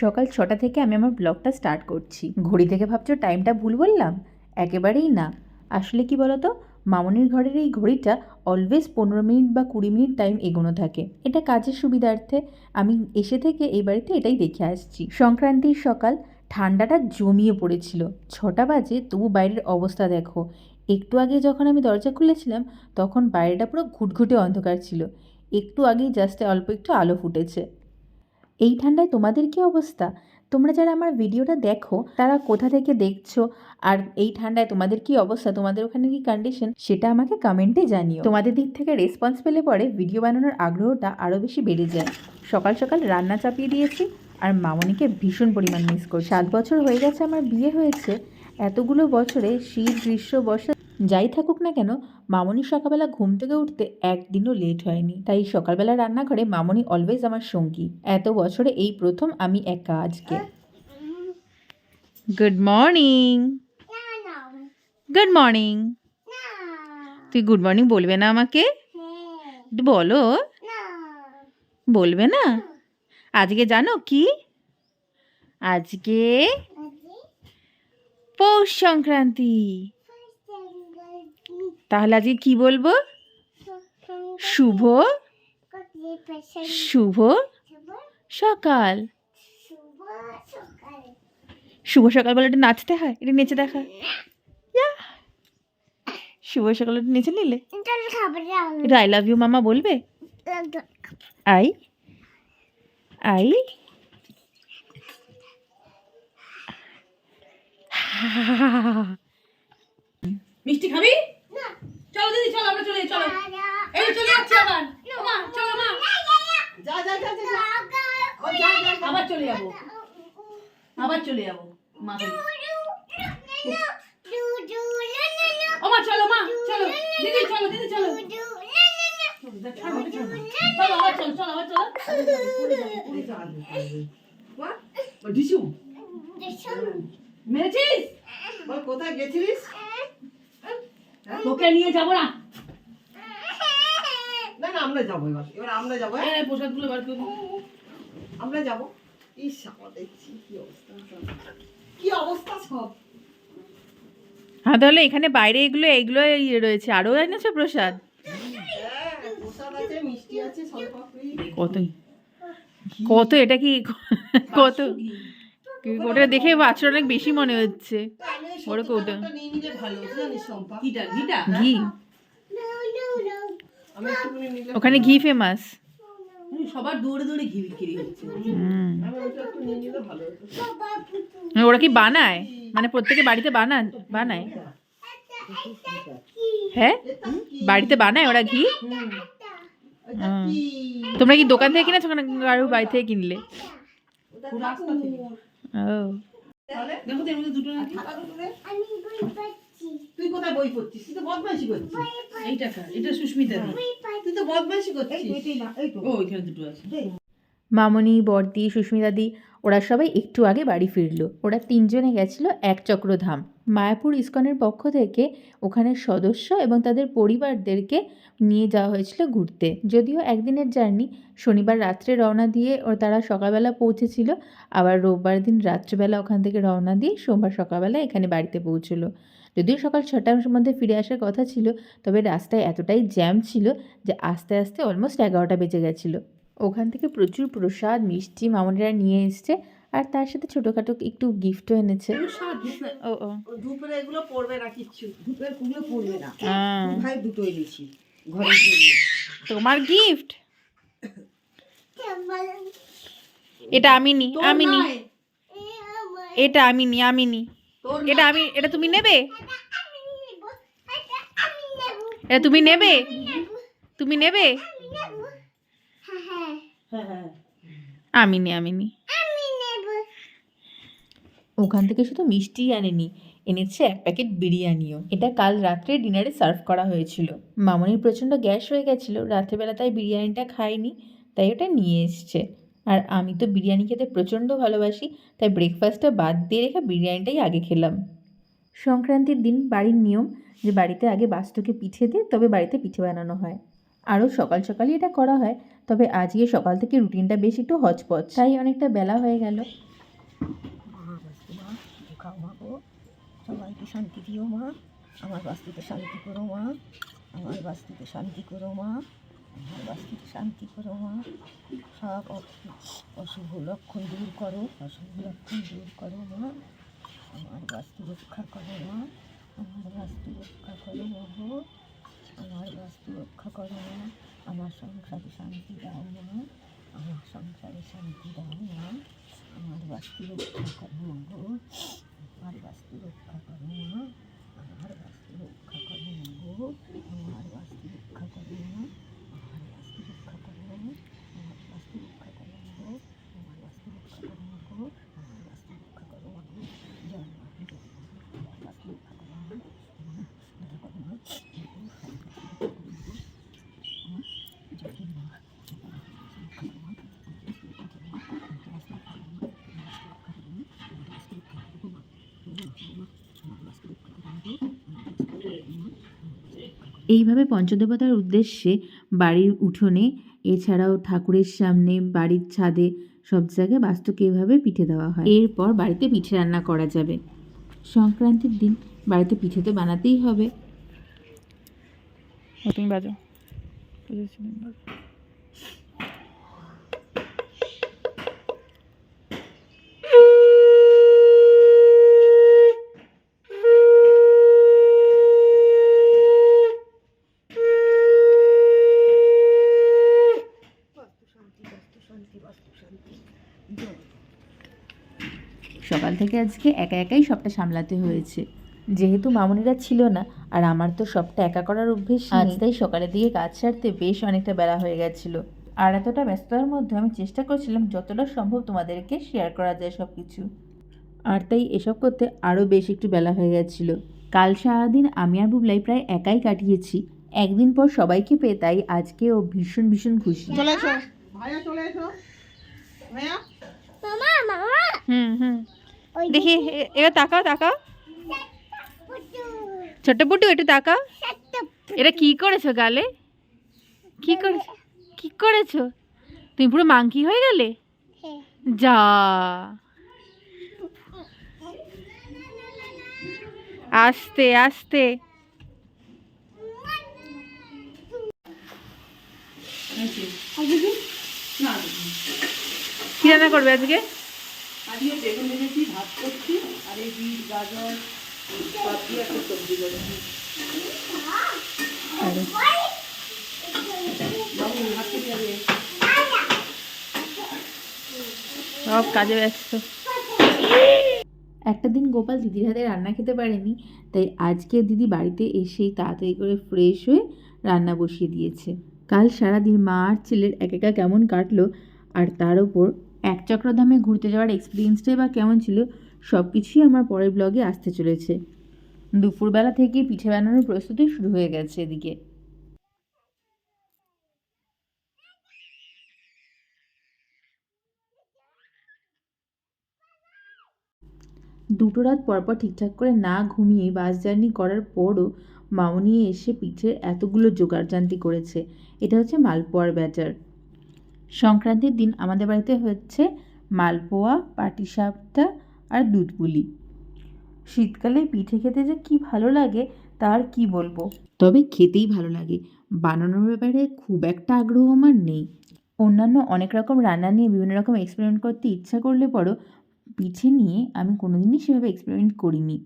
সকাল ছটা থেকে আমি আমার ব্লগটা স্টার্ট করছি। ঘড়ি থেকে ভাবছ টাইমটা ভুল বললাম? একেবারেই না। আসলে কি বলতো? মামনির ঘরের এই ঘড়িটা অলওয়েজ পনেরো মিনিট বা কুড়ি মিনিট টাইম এগোনো থাকে। এটা কাজের সুবিধার্থে আমি এসে থেকে এই বাড়িতে এটাই দেখে আসছি। সংক্রান্তির সকাল ঠান্ডাটা জমিয়ে পড়েছিল। ছটা বাজে, তবু বাইরের অবস্থা দেখো। একটু আগে যখন আমি দরজা খুলেছিলাম, তখন বাইরেটা পুরো ঘুটঘুটে অন্ধকার ছিল। একটু আগেই জাস্ট অল্প একটু আলো ফুটেছে। এই ঠান্ডায় তোমাদের কি অবস্থা? তোমরা যারা আমার ভিডিওটা দেখো, তারা কোথা থেকে দেখছ? আর এই ঠান্ডায় তোমাদের কি অবস্থা? তোমাদের ওখানে কি কন্ডিশন সেটা আমাকে কমেন্টে জানিও। তোমাদের দিক থেকে রেসপন্স পেলে পরে ভিডিও বানানোর আগ্রহটা আরও বেশি বেড়ে যায়। সকাল সকাল রান্না চাপিয়ে দিয়েছি আর মামনিকে ভীষণ পরিমাণ মিস করি সাত বছর হয়ে গেছে আমার বিয়ে হয়েছে। এতগুলো বছরে শীত, গ্রীষ্ম, বর্ষা যাই থাকুক না কেন মামনি সকালবেলা ঘুম থেকে উঠতে একদিনও লেট হয়নি। তাই সকালবেলা রান্নাঘরে মামনি অলওয়েজ আমার সঙ্গী। এত বছরে এই প্রথম আমি একা আজকে। গুড মর্নিং গুড মর্নিং তুই গুড মর্নিং বলবে না আমাকে? বলো। বলবে না? আজকে জানো কি? আজকে? পৌষ সংক্রান্তি। তাহলে আজকে কি বলব? শুভ শুভ সকাল। শুভ সকাল বলে একটু নাচতে হয়? এটা নেচে দেখা। শুভ সকাল একটু নেচে নিলে? এটা আই লাভ ইউ মামা বলবে? আই আই মিষ্টি খাবি? চলো দিদি চলো আমরা চলে চলো এই চলে যাচ্ছি আবার চলো মা যা যা যা যা। আবার চলে যাব আবার চলে যাব মা চলো মা চলো দিদি চলো দিদি চলো চলো আবার চলো চলো আবার চলো মেরেছিস কোথায় গেছিলিস তোকে নিয়ে যাব না। না না আমরা যাব এবার। এবার আমরা যাব হ্যাঁ? প্রসাদগুলো বার করে আমরা যাব। ইস আমার কি অবস্থা কি অবস্থা সব? হ্যাঁ তাহলে এখানে বাইরে এগুলো এগুলো ইয়ে রয়েছে। আরও এনেছো প্রসাদ? হ্যাঁ কত? কত? এটা কি কত? ওটা দেখে বাচ্চার অনেক বেশি মনে হচ্ছে। আমি এই ওরা সত্যি কৌটা। কথাটা নিয়ে নিলে ভালো জানিস সম্পা ঘিটা ঘিটা? ঘি। ওখানে ঘি ফেমাস সবার দৌড়ে দৌড়ে ঘি বিক্রি হচ্ছে। আমি ওটা একটু নিয়ে নিলে ভালো হতো। ওরা কি বানায়? মানে প্রত্যেকে বাড়িতে বানান বানায়? হ্যাঁ? বাড়িতে বানায় ওরা ঘি? তোমরা কি দোকান থেকে কিনেছো? কারও বাড়ি থেকে কিনলে। ও। দেখো এর মধ্যে দুটো নাকি? তুই কোথায় বই পড়ছিস? তুই তো বদমাইশি করছিস। এইটা এটা সুস্মিতা তুই তো বদমাইশি করছিস। ও এখানে দুটো আছে। মামনি, বর্দি, সুস্মিতাদি, ওরা সবাই একটু আগে বাড়ি ফিরলো। ওরা তিনজনে গেছিল এক চক্রধাম। মায়াপুর ইস্কনের পক্ষ থেকে ওখানের সদস্য এবং তাদের পরিবারদেরকে নিয়ে যাওয়া হয়েছিল ঘুরতে। যদিও একদিনের জার্নি, শনিবার রাত্রে রওনা দিয়ে ও তারা সকালবেলা পৌঁছেছিল, আবার রোববার দিন রাত্রেবেলা ওখান থেকে রওনা দিয়ে সোমবার সকালবেলা এখানে বাড়িতে পৌঁছলো। যদিও সকাল ছটার মধ্যে ফিরে আসার কথা ছিল, তবে রাস্তায় এতটাই জ্যাম ছিল যে আস্তে আস্তে অলমোস্ট এগারোটা বেজে গেছিল। ওখান থেকে প্রচুর প্রসাদ মিষ্টি মামনিরা নিয়ে এসছে আর তার সাথে ছোটোখাটো একটু গিফটও এনেছে। ও ও। দুপুরে এগুলো পড়বে না কিচ্ছু। দুপুরে কুগুলো পড়বে না। ভাই দুটো এনেছি ঘরের জন্য তোমার গিফট এটা আমি নি আমি নি এটা আমি নি আমি নি এটা আমি এটা তুমি নেবে। এটা তুমি নেবে? তুমি নেবে। হ্যাঁ হ্যাঁ আমি নি আমি নি ওখান থেকে শুধু মিষ্টিই আনেনি, এনেছে এক প্যাকেট বিরিয়ানিও। এটা কাল রাত্রে ডিনারে সার্ভ করা হয়েছিল। মামনির প্রচণ্ড গ্যাস হয়ে গেছিল, রাত্রেবেলা তাই বিরিয়ানিটা খাইনি তাই ওটা নিয়ে এসছে। আর আমি তো বিরিয়ানি খেতে প্রচণ্ড ভালোবাসি, তাই ব্রেকফাস্টটা বাদ দিয়ে রেখে বিরিয়ানিটাই আগে খেলাম। সংক্রান্তির দিন বাড়ির নিয়ম যে বাড়িতে আগে বাস্তুকে পিঠে দিয়ে, তবে বাড়িতে পিঠে বানানো হয়। আরও সকাল সকালই এটা করা হয় তবে আজকে সকাল থেকে রুটিনটা বেশ একটু হচপচ। তাই অনেকটা বেলা হয়ে গেল। মা বাস্তু মা খাও মা সবাইকে শান্তি দিও মা। আমার বাস্তুতে শান্তি করো মা। আমার বাস্তুতে শান্তি করো মা। আমার বাস্তুতে শান্তি করো মা। সব অশুভ লক্ষণ দূর করো। অশুভ লক্ষণ দূর করো মা। আমার বাস্তু রক্ষা করো মা। আমার বাস্তু রক্ষা করো মা আমার বাস্তু রক্ষা করো মা আমার সংসারে শান্তি দাও মা আমার সংসারে শান্তি দাও মা আমার বাস্তু রক্ষা করো গো, আমার বাস্তু রক্ষা করো মা আমার বাস্তু রক্ষা করো গো, আমার বাস্তু রক্ষা করো মা আমার বাস্তু রক্ষা করো মা আমার বাস্তু রক্ষা করো মা গো আমার বাস্তু রক্ষা করো মা গো আমার বাস্তু রক্ষা করো মা গো জয় মা জয় মা আমার বাস্তু রক্ষা করো মা রক্ষা করো মা জয় মা এইভাবে পঞ্চদেবতার উদ্দেশ্যে বাড়ির উঠোনে, এছাড়াও ঠাকুরের সামনে, বাড়ির ছাদে, সব জায়গায় বাস্তুকে এভাবে পিঠে দেওয়া হয়। এরপর বাড়িতে পিঠে রান্না করা যাবে। সংক্রান্তির দিন বাড়িতে পিঠে তো বানাতেই হবে। তুমি বাজো বুঝেছি তুমি বাজো। বাস্তু শান্তি বাস্তু শান্তি বাস্তু শান্তি জয় সকাল থেকে আজকে একা একাই সবটা সামলাতে হয়েছে। যেহেতু মামুনিরা ছিল না আর আমার তো সবটা একা করার অভ্যেস আজ তাই সকালের দিকে কাজ সারতে বেশ অনেকটা বেলা হয়ে গেছিল। আর এতটা ব্যস্ততার মধ্যে আমি চেষ্টা করছিলাম যতটা সম্ভব তোমাদেরকে শেয়ার করা যায় সব কিছু আর তাই এসব করতে আরও বেশ একটু বেলা হয়ে গেছিল। কাল সারাদিন আমি আর বুবলাই প্রায় একাই কাটিয়েছি। একদিন পর সবাইকে পেয়ে তাই আজকে ও ভীষণ ভীষণ খুশি। চলে এসো। ভাইয়া চলে এসো। ভাইয়া। হুম হুম। দেখি এবার তাকাও তাকাও। ছোট্ট পুটু একটু তাকাও। এটা কি করেছ গালে? কি করেছ কি করেছ? তুমি পুরো মাংকি হয়ে গেলে? যা। আস্তে আস্তে। কি রান্না করবে আজকে? আজকে বেগুন ভেজেছি ভাত করছি আর এই বিট গাজর সব দিয়ে একটা সবজি করেছি। সব কাজে ব্যস্ত। একটা দিন গোপাল দিদির হাতে রান্না খেতে পারেনি তাই আজকে দিদি বাড়িতে এসেই তাড়াতাড়ি করে ফ্রেশ হয়ে রান্না বসিয়ে দিয়েছে। কাল সারাদিন মা আর ছেলের এক একা কেমন কাটলো আর তার ওপর এক চক্রধামে ঘুরতে যাওয়ার এক্সপিরিয়েন্সটাই বা কেমন ছিল সব কিছুই আমার পরের ব্লগে আসতে চলেছে। দুপুরবেলা থেকে পিঠে বানানোর প্রস্তুতি শুরু হয়ে গেছে এদিকে। দুটো রাত পরপর ঠিকঠাক করে না ঘুমিয়ে বাস জার্নি করার পরও মামনি এসে পিঠের এতগুলো জোগাড়জান্তি করেছে। এটা হচ্ছে মালপোয়ার ব্যাটার। সংক্রান্তির দিন আমাদের বাড়িতে হচ্ছে মালপোয়া পাটিসাপটা আর দুধ পুলি শীতকালে পিঠে খেতে যে কি ভালো লাগে তার কি বলব? তবে খেতেই ভালো লাগে। বানানোর ব্যাপারে খুব একটা আগ্রহ আমার নেই। অন্যান্য অনেক রকম রান্না নিয়ে বিভিন্ন রকম এক্সপেরিমেন্ট করতে ইচ্ছা করলে পরও পিঠে নিয়ে আমি কোনোদিনই সেভাবে এক্সপেরিমেন্ট করিনি।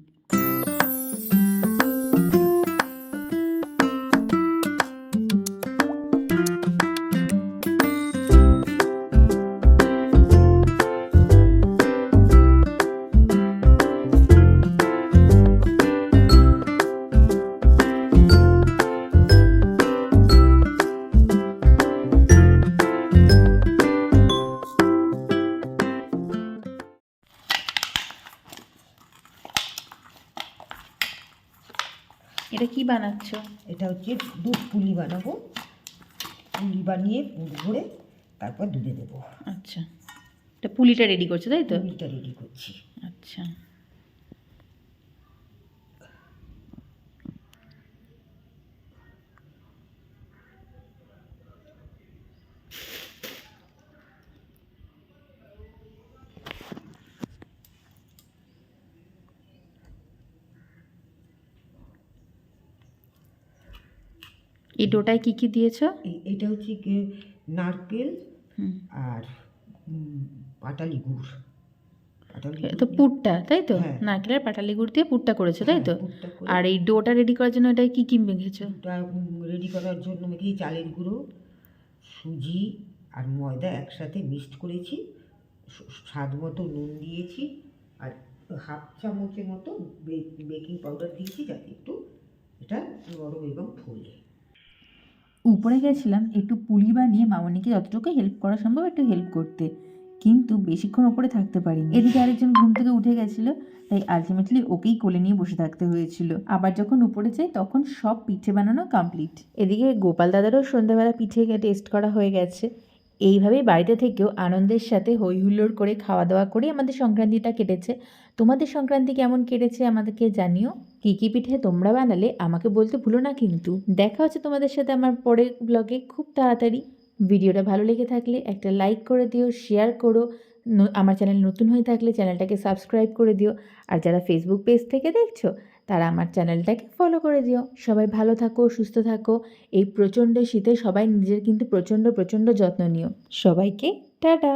বানাচ্ছ? এটা হচ্ছে দুধ পুলি বানাবো। পুলি বানিয়ে পুর ভরে তারপর দুধে দেবো। আচ্ছা। এটা পুলিটা রেডি করছ তাই তো? পুলিটা রেডি করছি। আচ্ছা। এই ডোটায় কি কি দিয়েছ? এটা হচ্ছে কি নারকেল আর পাটালি গুড়। পাটালি তো পুরটা তাই তো? হ্যাঁ। নারকেলের পাটালি গুড় দিয়ে পুরটা করেছ তাই তো? হ্যাঁ, করে আর এই ডোটা রেডি করার জন্য এটায় কি কি মেখেছো? রেডি করার জন্য মেখেছি চালের গুঁড়ো সুজি আর ময়দা একসাথে মিক্সড করেছি। স্বাদ মতো নুন দিয়েছি আর হাফ চামচের মতো বেকিং পাউডার দিয়েছি যাতে একটু এটা নরম এবং ফোলে। উপরে গেছিলাম, একটু পুলি বানিয়ে মামনিকে যতটুকু হেল্প করা সম্ভব একটু হেল্প করতে। কিন্তু বেশিক্ষণ ওপরে থাকতে পারিনি। এদিকে আরেকজন ঘুম থেকে উঠে গেছিল, তাই আলটিমেটলি ওকেই কোলে নিয়ে বসে থাকতে হয়েছিল। আবার যখন উপরে যাই, তখন সব পিঠে বানানো কমপ্লিট এদিকে গোপাল দাদারও সন্ধ্যাবেলা পিঠে গিয়ে টেস্ট করা হয়ে গেছে। এইভাবেই বাড়িতে থেকেও আনন্দের সাথে হই হুল্লোড় করে খাওয়া দাওয়া করে আমাদের সংক্রান্তিটা কেটেছে। তোমাদের সংক্রান্তি কেমন কেটেছে আমাদেরকে জানিও। কী কী পিঠে তোমরা বানালে আমাকে বলতে ভুলো না কিন্তু। দেখা হচ্ছে তোমাদের সাথে আমার পরের ব্লগে খুব তাড়াতাড়ি। ভিডিওটা ভালো লেগে থাকলে একটা লাইক করে দিও শেয়ার করো। আমার চ্যানেল নতুন হয়ে থাকলে চ্যানেলটাকে সাবস্ক্রাইব করে দিও। আর যারা ফেসবুক পেজ থেকে দেখছ তারা আমার চ্যানেলটাকে ফলো করে দিও। সবাই ভালো থাকো, সুস্থ থাকো। এই প্রচণ্ড শীতে সবাই নিজের কিন্তু প্রচণ্ড প্রচণ্ড যত্ন নিও। সবাইকে টাটা!